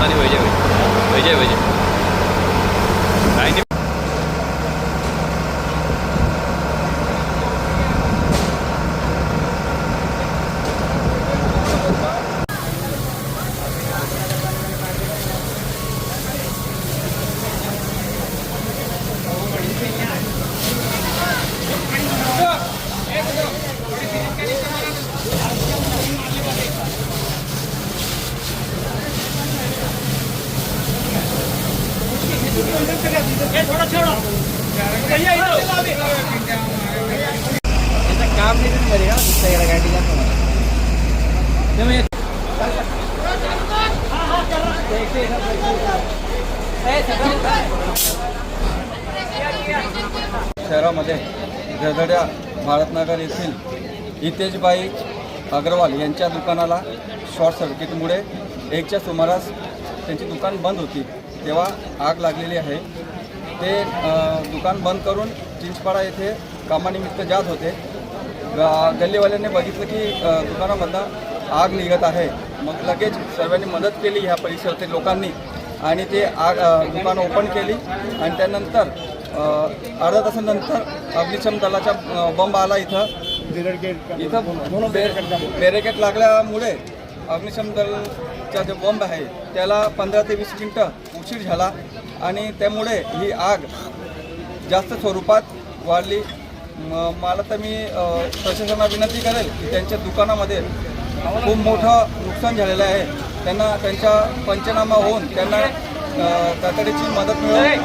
那你回去回去回去。काम नाही मध्ये शहरामध्ये झडझड्या भारतनगर येथील हितेशबाई अग्रवाल यांच्या दुकानाला शॉर्ट सर्किटमुळे एकच्या सुमारास त्यांची दुकान बंद होती. तेव्हा आग लागलेली आहे. ते दुकान बंद करून चिंचपाडा येथे कामानिमित्त जात होते. ग- गल्लीवाल्यांनी बघितलं की दुकानामधला दुकानामधनं आग निघत आहे. मग लगेच सर्वांनी मदत केली ह्या परिसरातील लोकांनी आणि ते आग दुकान ओपन केली आणि त्यानंतर अर्धा अर्ध्या तासानंतर अग्निशम दलाचा बंब आला इथं. इथं बॅरेकेट लागल्यामुळे अग्निशम दलचा जो बंब आहे त्याला पंधरा ते वीस मिनटं उशीर झाला आणि त्यामुळे ही आग जास्त स्वरूपात वाढली. म- मला तर मी प्रशासनाला विनंती करेल की त्यांच्या दुकानामध्ये खूप मोठं नुकसान झालेलं आहे. त्यांना त्यांचा पंचनामा होऊन त्यांना तातडीची मदत मिळेल.